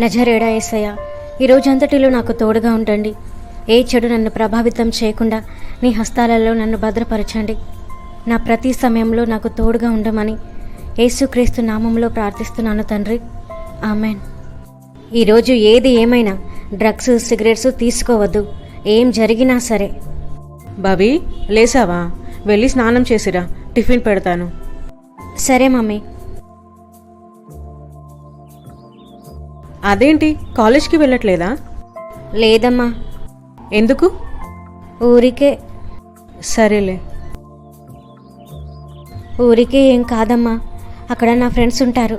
నజరేడా ఏసయ్య ఈ రోజంతటిలో నాకు తోడుగా ఉండండి. ఏ చెడు నన్ను ప్రభావితం చేయకుండా నీ హస్తాలలో నన్ను భద్రపరచండి. నా ప్రతి సమయంలో నాకు తోడుగా ఉండమని యేసుక్రీస్తు నామంలో ప్రార్థిస్తున్నాను తండ్రి. ఆమెన్. ఈరోజు ఏది ఏమైనా డ్రగ్స్ సిగరెట్స్ తీసుకోవద్దు. ఏం జరిగినా సరే. బాబీ లేసావా? వెళ్ళి స్నానం చేసిరా. టిఫిన్ పెడతాను. సరే మమ్మీ. అదేంటి? కాలేజ్కి వెళ్ళట్లేదా? లేదమ్మా. ఎందుకు? ఊరికే. సరేలే. ఊరికే ఏం కాదమ్మా. అక్కడ నా ఫ్రెండ్స్ ఉంటారు.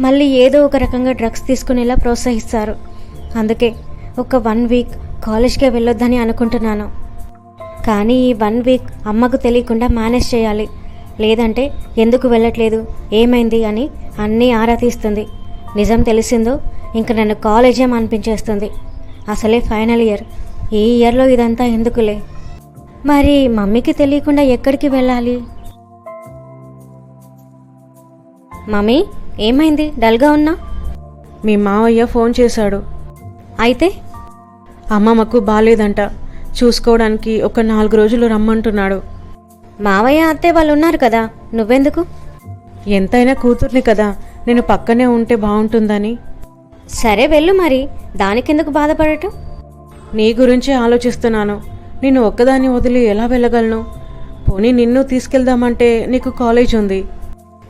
మళ్ళీ ఏదో ఒక రకంగా డ్రగ్స్ తీసుకునేలా ప్రోత్సహిస్తారు. అందుకే ఒక వన్ వీక్ కాలేజ్కే వెళ్ళొద్దని అనుకుంటున్నాను. కానీ ఈ వన్ వీక్ అమ్మకు తెలియకుండా మేనేజ్ చేయాలి. లేదంటే ఎందుకు వెళ్ళట్లేదు? ఏమైంది? అని అన్నీ ఆరా తీస్తుంది. నిజం తెలిసిందో ఇంక నన్ను కాలేజే అనిపించేస్తుంది అసలే ఫైనల్ ఇయర్. ఈ ఇయర్లో ఇదంతా ఎందుకులే? మరి మమ్మీకి తెలియకుండా ఎక్కడికి వెళ్ళాలి? మమ్మీ ఏమైంది? డల్గా ఉన్నా? మీ మావయ్య ఫోన్ చేశాడు. అయితే? అమ్మమ్మకు బాలేదంట. చూసుకోవడానికి ఒక నాలుగు రోజులు రమ్మంటున్నాడు. మావయ్య అత్తే వాళ్ళు ఉన్నారు కదా? నువ్వెందుకు? ఎంతైనా కూతుర్ని కదా. నేను పక్కనే ఉంటే బాగుంటుందని. సరే వెళ్ళు మరి. దానికెందుకు బాధపడటం? నీ గురించే ఆలోచిస్తున్నాను. నిన్ను ఒక్కదాన్ని వదిలి ఎలా వెళ్ళగలను? పోనీ నిన్ను తీసుకెళ్దామంటే నీకు కాలేజ్ ఉంది.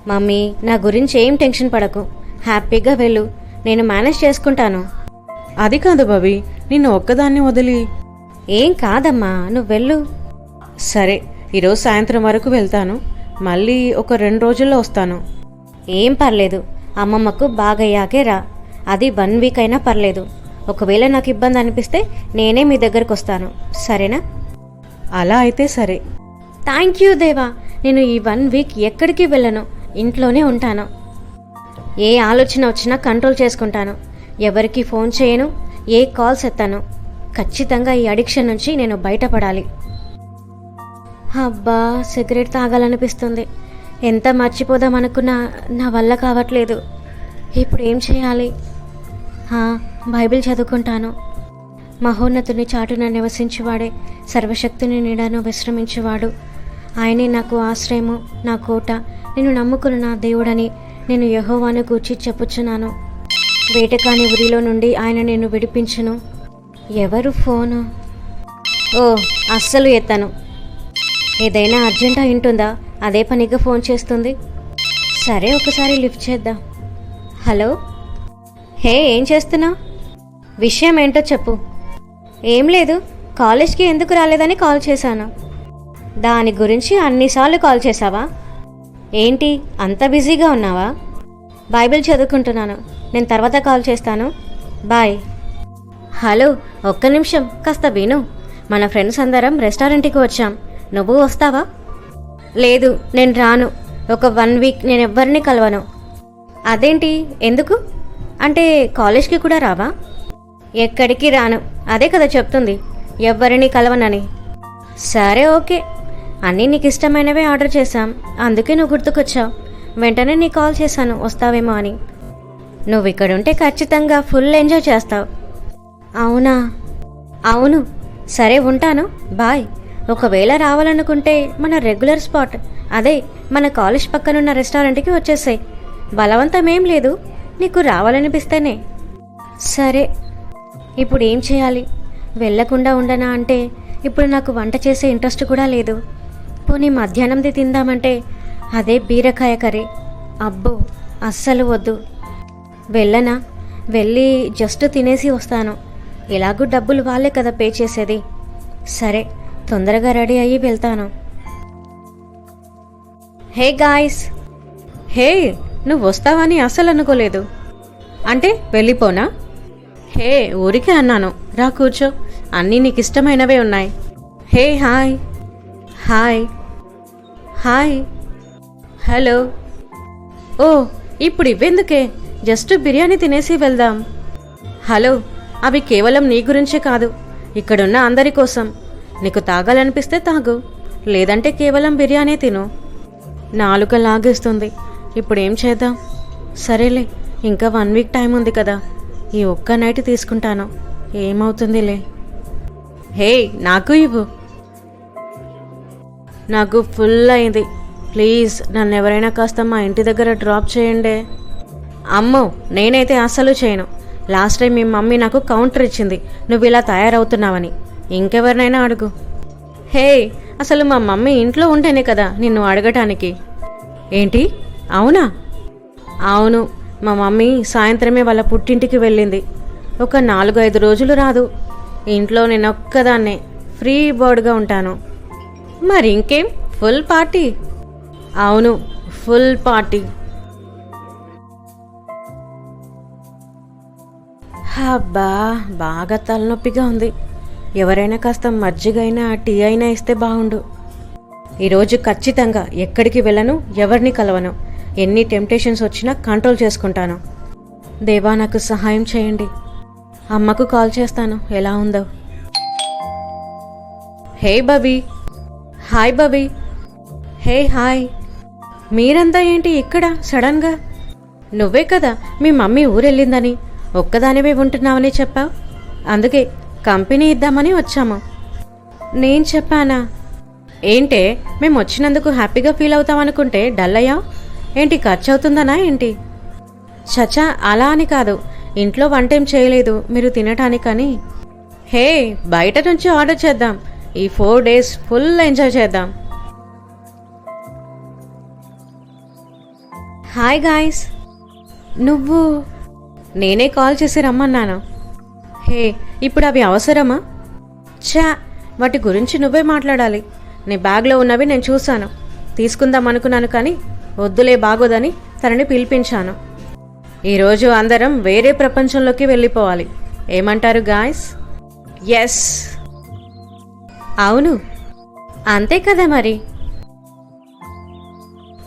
మమ్మీ నా గురించి ఏం టెన్షన్ పడకు. హ్యాపీగా వెళ్ళు. నేను మేనేజ్ చేసుకుంటాను. అది కాదు బాబీ నిన్ను ఒక్కదాన్ని వదిలి. ఏం కాదమ్మా నువ్వు వెళ్ళు. సరే ఈరోజు సాయంత్రం వరకు వెళ్తాను. మళ్ళీ ఒక రెండు రోజుల్లో వస్తాను. ఏం పర్లేదు అమ్మమ్మకు బాగయ్యాకే రా. అది వన్ వీక్ అయినా పర్లేదు. ఒకవేళ నాకు ఇబ్బంది అనిపిస్తే నేనే మీ దగ్గరకు వస్తాను. సరేనా? అలా అయితే సరే. థ్యాంక్ యూ దేవా. నేను ఈ వన్ వీక్ ఎక్కడికి వెళ్ళను? ఇంట్లోనే ఉంటాను. ఏ ఆలోచన వచ్చినా కంట్రోల్ చేసుకుంటాను. ఎవరికి ఫోన్ చేయను ఏ కాల్స్ ఎత్తాను. ఖచ్చితంగా ఈ అడిక్షన్ నుంచి నేను బయటపడాలి. అబ్బా సిగరెట్ తాగాలనిపిస్తుంది. ఎంత మర్చిపోదాం అనుకున్నా నా వల్ల కావట్లేదు. ఇప్పుడు ఏం చేయాలి? హా, బైబిల్ చదువుకుంటాను. మహోన్నతుని చాటున నివసించువాడే సర్వశక్తిని నీడను విశ్రమించువాడు. ఆయనే నాకు ఆశ్రయము నా కోట. నేను నమ్ముకున్న నా దేవుడని నేను యహోవాను గూర్చి చెప్పుచున్నాను. వేటకాని ఉరిలో నుండి ఆయన నేను విడిపించును. ఎవరు ఫోను? ఓ అస్సలు ఎత్తాను. ఏదైనా అర్జెంటా ఉంటుందా అదే పనిగా ఫోన్ చేస్తుంది. సరే ఒకసారి లిఫ్ట్ చేద్దాం. హలో? హే ఏం చేస్తున్నావు విషయం ఏంటో చెప్పు. ఏం లేదు కాలేజ్కి ఎందుకు రాలేదని కాల్ చేశాను. దాని గురించి అన్నిసార్లు కాల్ చేశావా? ఏంటి అంత బిజీగా ఉన్నావా? బైబిల్ చదువుకుంటున్నాను. నేను తర్వాత కాల్ చేస్తాను. బాయ్. హలో ఒక్క నిమిషం కాస్త విను. మన ఫ్రెండ్స్ అందరం రెస్టారెంట్కి వచ్చాం. నువ్వు వస్తావా? లేదు నేను రాను. ఒక వన్ వీక్ నేను ఎవ్వరిని కలవను. అదేంటి? ఎందుకు? అంటే కాలేజ్కి కూడా రావా? ఎక్కడికి రాను? అదే కదా చెప్తుంది. ఎవ్వరిని కలవనని. సరే ఓకే. అన్నీ నీకు ఇష్టమైనవే ఆర్డర్ చేశాం. అందుకే నువ్వు గుర్తుకొచ్చావు. వెంటనే నీ కాల్ చేశాను. వస్తావేమో అని. నువ్వు ఇక్కడ ఉంటే ఖచ్చితంగా ఫుల్ ఎంజాయ్ చేస్తావు. అవునా? అవును. సరే ఉంటాను. బాయ్. ఒకవేళ రావాలనుకుంటే మన రెగ్యులర్ స్పాట్. అదే మన కాలేజ్ పక్కనున్న రెస్టారెంట్కి వచ్చేసాయి. బలవంతం ఏం లేదు. నీకు రావాలనిపిస్తేనే. సరే ఇప్పుడు ఏం చేయాలి? వెళ్ళకుండా ఉండనా అంటే ఇప్పుడు నాకు వంట చేసే ఇంట్రెస్ట్ కూడా లేదు. పోనీ మధ్యాహ్నంది తిందామంటే అదే బీరకాయ కర్రీ. అబ్బో అస్సలు వద్దు. వెళ్ళనా? వెళ్ళి జస్ట్ తినేసి వస్తాను. ఎలాగూ డబ్బులు వాళ్ళే కదా పే చేసేది. సరే తొందరగా రెడీ అయ్యి వెళ్తాను. Hey guys! హే! నువ్వు వస్తావని అస్సలు అనుకోలేదు అంటే వెళ్ళిపోనా? హే ఊరికే అన్నాను. రా కూర్చో. అన్నీ నీకు ఇష్టమైనవే ఉన్నాయి. Hey hi. Hi. Hi. Hello. ఓ ఇప్పుడు ఇవ్వెందుకే జస్ట్ బిర్యానీ తినేసి వెళ్దాం. హలో అవి కేవలం నీ గురించే కాదు. ఇక్కడున్న అందరి కోసం. నీకు తాగాలనిపిస్తే తాగు. లేదంటే కేవలం బిర్యానీ తిను. నాలుక లాగేస్తుంది. ఇప్పుడు ఏం చేద్దాం? సరేలే ఇంకా వన్ వీక్ టైం ఉంది కదా. ఈ ఒక్క నైట్ తీసుకుంటాను. ఏమవుతుందిలే. హే నాకు ఇవ్వు. నాకు ఫుల్ అయింది. ప్లీజ్ నన్ను ఎవరైనా కాస్త మా ఇంటి దగ్గర డ్రాప్ చేయండి. అమ్మో నేనైతే అస్సలు చేయను. లాస్ట్ టైం మీ మమ్మీ నాకు కౌంటర్ ఇచ్చింది. నువ్వు ఇలా తయారవుతున్నావని. ఇంకెవరినైనా అడుగు. హే అసలు మా మమ్మీ ఇంట్లో ఉంటేనే కదా నిన్ను అడగటానికి. ఏంటి? అవునా? అవును. మా మమ్మీ సాయంత్రమే వాళ్ళ పుట్టింటికి వెళ్ళింది. ఒక నాలుగు ఐదు రోజులు రాదు. ఇంట్లో నేను ఒక్కదాన్నే ఫ్రీ బర్డ్గా ఉంటాను. మరి ఇంకేం? Full party? అవును ఫుల్ పార్టీ. అబ్బా బాగా తలనొప్పిగా ఉంది. ఎవరైనా కాస్త మజ్జిగైనా టీ అయినా ఇస్తే బాగుండు. ఈరోజు ఖచ్చితంగా ఎక్కడికి వెళ్ళను ఎవరిని కలవను. ఎన్ని టెంప్టేషన్స్ వచ్చినా కంట్రోల్ చేసుకుంటాను. దేవా నాకు సహాయం చేయండి. అమ్మకు కాల్ చేస్తాను. ఎలా ఉందో. హే బబీ హాయ్ బబీ హే హాయ్. మీరంతా ఏంటి ఇక్కడ సడన్గా? నువ్వే కదా మీ మమ్మీ ఊరెళ్ళిందని. ఒక్కదానివే ఉంటున్నావని చెప్పావు. అందుకే కంపెనీ ఇద్దామని వచ్చాము. నేను చెప్పానా? ఏంటే మేము వచ్చినందుకు హ్యాపీగా ఫీల్ అవుతామనుకుంటే డల్ అయ్యావు ఏంటి ఖర్చు అవుతుందనా ఏంటి? చచా అలా అని కాదు. ఇంట్లో వంటేం చేయలేదు మీరు తినటానికని. హే బయట నుంచి ఆర్డర్ చేద్దాం. ఈ ఫోర్ డేస్ ఫుల్ ఎంజాయ్ చేద్దాం. హాయ్ గాయస్ నువ్వు? నేనే కాల్ చేసి రమ్మన్నాను. హే ఇప్పుడు అవి అవసరమా? ఛా వాటి గురించి నువ్వే మాట్లాడాలి. నీ బ్యాగ్లో ఉన్నవి నేను చూశాను. తీసుకుందాం అనుకున్నాను కానీ వద్దులే బాగోదని తనని పిలిపించాను. ఈరోజు అందరం వేరే ప్రపంచంలోకి వెళ్ళిపోవాలి. ఏమంటారు గాయస్? ఎస్ అవును. అంతే కదా మరి?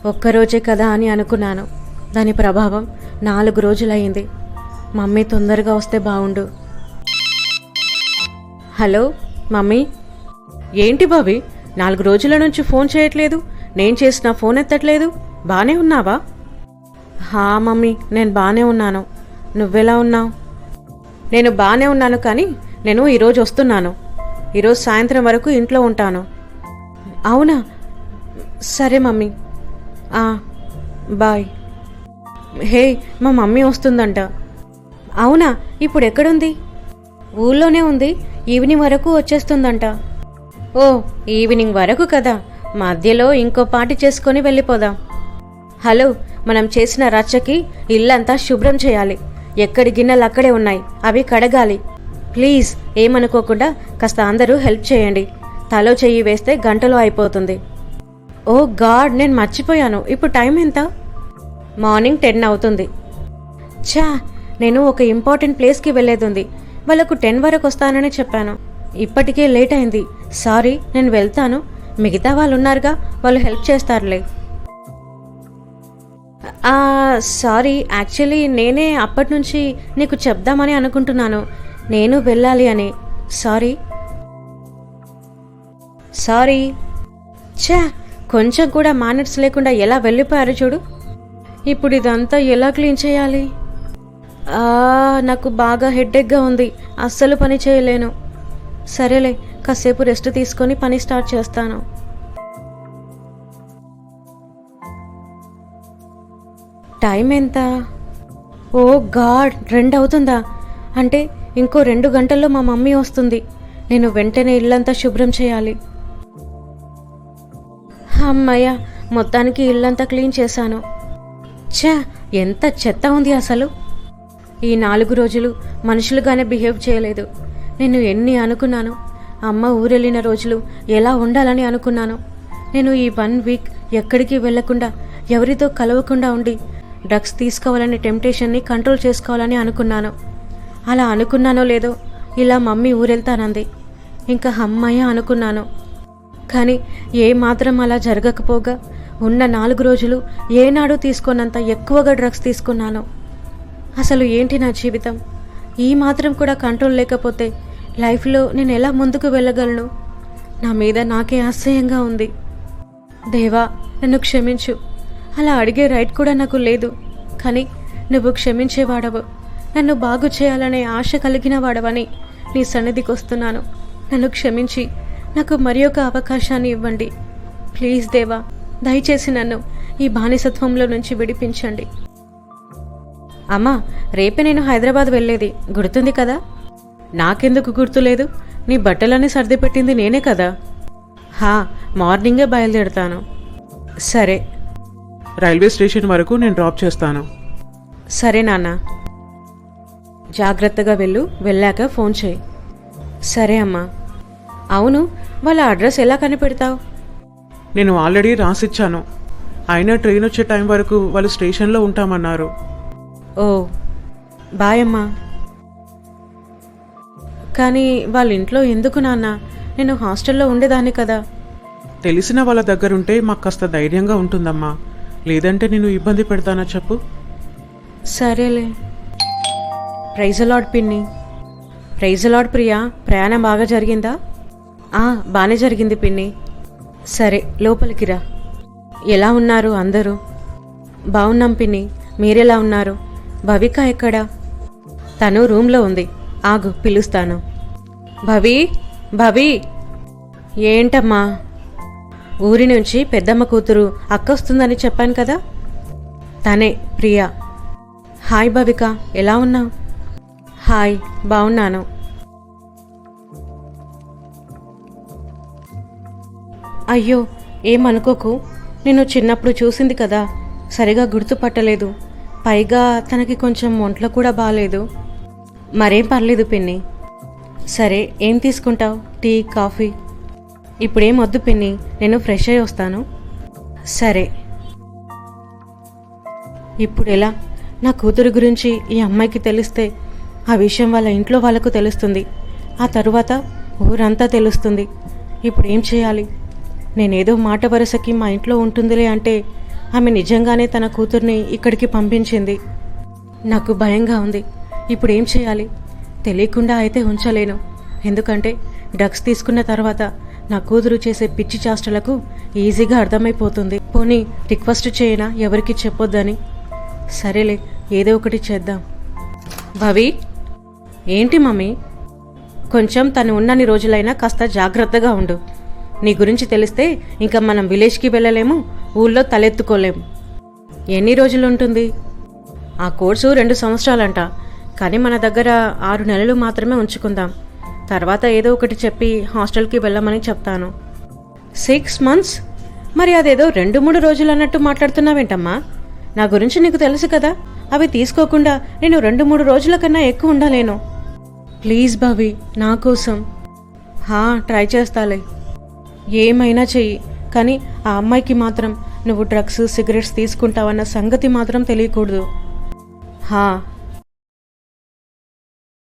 ఒక్కరోజే కదా అని అనుకున్నాను. దాని ప్రభావం నాలుగు రోజులయ్యింది. మమ్మీ తొందరగా వస్తే బాగుండు హలో మమ్మీ. ఏంటి బాబీ? నాలుగు రోజుల నుంచి ఫోన్ చేయట్లేదు. నేను చేసిన ఫోన్ ఎత్తట్లేదు. బానే ఉన్నావా? హా మమ్మీ నేను బానే ఉన్నాను. నువ్వెలా ఉన్నావు? నేను బానే ఉన్నాను కానీ నేను ఈరోజు వస్తున్నాను. ఈరోజు సాయంత్రం వరకు ఇంట్లో ఉంటాను. అవునా? సరే మమ్మీ. ఆ, బాయ్. హే మా మమ్మీ వస్తుందంట. అవునా? ఇప్పుడు ఎక్కడుంది? ఊళ్ళోనే ఉంది. ఈవినింగ్ వరకు వచ్చేస్తుందంట. ఓ ఈవినింగ్ వరకు కదా. మధ్యలో ఇంకో పార్టీ చేసుకొని వెళ్ళిపోదాం. హలో మనం చేసిన రచ్చకి ఇల్లంతా శుభ్రం చేయాలి. ఎక్కడి గిన్నెలు అక్కడే ఉన్నాయి అవి కడగాలి. ప్లీజ్ ఏమనుకోకుండా కాస్త అందరూ హెల్ప్ చేయండి. తలో చెయ్యి వేస్తే గంటలో అయిపోతుంది. ఓ గాడ్ నేను మర్చిపోయాను. ఇప్పుడు టైం ఎంత? మార్నింగ్ టెన్ అవుతుంది. ఛా నేను ఒక ఇంపార్టెంట్ ప్లేస్కి వెళ్ళేది ఉంది వాళ్ళకు టెన్ వరకు వస్తానని చెప్పాను. ఇప్పటికే లేట్ అయింది. సారీ నేను వెళ్తాను. మిగతా వాళ్ళు ఉన్నారుగా వాళ్ళు హెల్ప్ చేస్తారులే. సారీ యాక్చువల్లీ నేనే అప్పటి నుంచి నీకు చెప్దామని అనుకుంటున్నాను. నేను వెళ్ళాలి అని. సారీ. సారీ. ఛా కొంచెం కూడా మేనర్స్ లేకుండా ఎలా వెళ్ళిపోయారు చూడు. ఇప్పుడు ఇదంతా ఎలా క్లీన్ చేయాలి? నాకు బాగా హెడ్ఏక్గా ఉంది. అస్సలు పని చేయలేను. సరేలే కాసేపు రెస్ట్ తీసుకొని పని స్టార్ట్ చేస్తాను. టైం ఎంత? ఓ గాడ్ రెండు అవుతుందా అంటే ఇంకో రెండు గంటల్లో మా మమ్మీ వస్తుంది. నేను వెంటనే ఇల్లంతా శుభ్రం చేయాలి. అమ్మయ్య మొత్తానికి ఇల్లంతా క్లీన్ చేశాను. ఛా ఎంత చెత్త ఉంది అసలు. ఈ నాలుగు రోజులు మనుషులుగానే బిహేవ్ చేయలేదు. నేను ఎన్ని అనుకున్నాను? అమ్మ ఊరెళ్ళిన రోజులు ఎలా ఉండాలని అనుకున్నాను. నేను ఈ వన్ వీక్ ఎక్కడికి వెళ్ళకుండా ఎవరితో కలవకుండా ఉండి డ్రగ్స్ తీసుకోవాలనే టెంప్టేషన్ని కంట్రోల్ చేసుకోవాలని అనుకున్నాను. అలా అనుకున్నానో లేదో ఇలా మమ్మీ ఊరెళ్తానంది. ఇంకా అమ్మయ్య అనుకున్నాను. కానీ ఏ మాత్రం అలా జరగకపోగా ఉన్న నాలుగు రోజులు ఏనాడు తీసుకోనంత ఎక్కువగా డ్రగ్స్ తీసుకున్నాను. అసలు ఏంటి నా జీవితం? ఈ మాత్రం కూడా కంట్రోల్ లేకపోతే లైఫ్లో నేను ఎలా ముందుకు వెళ్ళగలను? నా మీద నాకే అసహ్యంగా ఉంది. దేవా నన్ను క్షమించు. అలా అడిగే రైట్ కూడా నాకు లేదు. కానీ నువ్వు క్షమించేవాడవు. నన్ను బాగు చేయాలనే ఆశ కలిగిన వాడవని నీ సన్నిధికి వస్తున్నాను. నన్ను క్షమించి నాకు మరి ఒక అవకాశాన్ని ఇవ్వండి. ప్లీజ్ దేవా దయచేసి నన్ను ఈ బానిసత్వంలో నుంచి విడిపించండి. అమ్మా రేపే నేను హైదరాబాద్ వెళ్ళేది. గుర్తుంది కదా? నాకెందుకు గుర్తులేదు నీ బట్టలన్నీ సర్దిపెట్టింది నేనే కదా? హా మార్నింగే బయలుదేరుతాను. సరే. రైల్వే స్టేషన్ వరకు నేను డ్రాప్ చేస్తాను. సరే నాన్న. జాగ్రత్తగా వెళ్ళు వెళ్ళాక ఫోన్ చేయి. సరే అమ్మా. అవును వాళ్ళ అడ్రస్ ఎలా కనిపెడతావు? నేను ఆల్రెడీ రాసిచ్చాను. అయినా ట్రైన్ వచ్చే టైం వరకు వాళ్ళు స్టేషన్లో ఉంటామన్నారు. ఓ బాయ్ అమ్మా. కానీ వాళ్ళ ఇంట్లో ఎందుకు నాన్న? నేను హాస్టల్లో ఉండేదాన్ని కదా. తెలిసిన వాళ్ళ దగ్గరుంటే మాకు కాస్త ధైర్యంగా ఉంటుందమ్మా. లేదంటే నేను ఇబ్బంది పెడతానా చెప్పు? సరేలే. ప్రైజ్ అలాడ్ పిన్ని. ప్రైజ్ అలాడ్ ప్రియా ప్రయాణం బాగా జరిగిందా? ఆ బాగానే జరిగింది పిన్ని. సరే లోపలికి రా. ఎలా ఉన్నారు అందరూ? బాగున్నాం పిన్ని. మీరెలా ఉన్నారు? భవిక ఎక్కడా? తను రూమ్లో ఉంది. ఆగు పిలుస్తాను. భవి భవి. ఏంటమ్మా? ఊరి నుంచి పెద్దమ్మ కూతురు అక్క వస్తుందని చెప్పాను కదా? తనే ప్రియా. హాయ్ భవిక ఎలా ఉన్నావు? హాయ్ బాగున్నాను అయ్యో ఏమనుకోకు? నేను చిన్నప్పుడు చూసింది కదా. సరిగా గుర్తుపట్టలేదు. పైగా తనకి కొంచెం ఒంట్లో కూడా బాగాలేదు మరేం పర్లేదు పిన్ని. సరే ఏం తీసుకుంటావు? Tea coffee? ఇప్పుడేం వద్దు పిన్ని నేను ఫ్రెష్ అయి వస్తాను. సరే. ఇప్పుడు ఎలా? నా కూతురు గురించి ఈ అమ్మాయికి తెలిస్తే ఆ విషయం వాళ్ళ ఇంట్లో వాళ్ళకు తెలుస్తుంది. ఆ తరువాత ఊరంతా తెలుస్తుంది. ఇప్పుడు ఏం చేయాలి? నేనేదో మాట వరుసకి మా ఇంట్లో ఉంటుందిలే అంటే ఆమె నిజంగానే తన కూతుర్ని ఇక్కడికి పంపించింది. నాకు భయంగా ఉంది. ఇప్పుడు ఏం చేయాలి? తెలియకుండా అయితే ఉంచలేను. ఎందుకంటే డ్రగ్స్ తీసుకున్న తర్వాత నా కూతురు చేసే పిచ్చి చేష్టలకు ఈజీగా అర్థమైపోతుంది. పోనీ రిక్వెస్ట్ చేయనా? ఎవరికి చెప్పొద్దని? సరేలే ఏదో ఒకటి చేద్దాం. భవి? ఏంటి మమ్మీ? కొంచెం తను ఉన్నన్ని రోజులైనా కాస్త జాగ్రత్తగా ఉండు. నీ గురించి తెలిస్తే ఇంకా మనం విలేజ్కి వెళ్ళలేము ఊళ్ళో తలెత్తుకోలేము. ఎన్ని రోజులు ఉంటుంది? ఆ కోర్సు రెండు సంవత్సరాలంట. కానీ మన దగ్గర ఆరు నెలలు మాత్రమే ఉంచుకుందాం. తర్వాత ఏదో ఒకటి చెప్పి హాస్టల్కి వెళ్ళమని చెప్తాను. సిక్స్ మంత్స్ మరి అదేదో రెండు మూడు రోజులు అన్నట్టు మాట్లాడుతున్నావేంటమ్మా? నా గురించి నీకు తెలుసు కదా? అవి తీసుకోకుండా నేను రెండు మూడు రోజుల కన్నా ఎక్కువ ఉండలేను. ప్లీజ్ బావి నా కోసం. హా ట్రై చేస్తాలే. ఏమైనా చెయ్యి. కానీ ఆ అమ్మాయికి మాత్రం నువ్వు డ్రగ్స్ సిగరెట్స్ తీసుకుంటావన్న సంగతి మాత్రం తెలియకూడదు. హా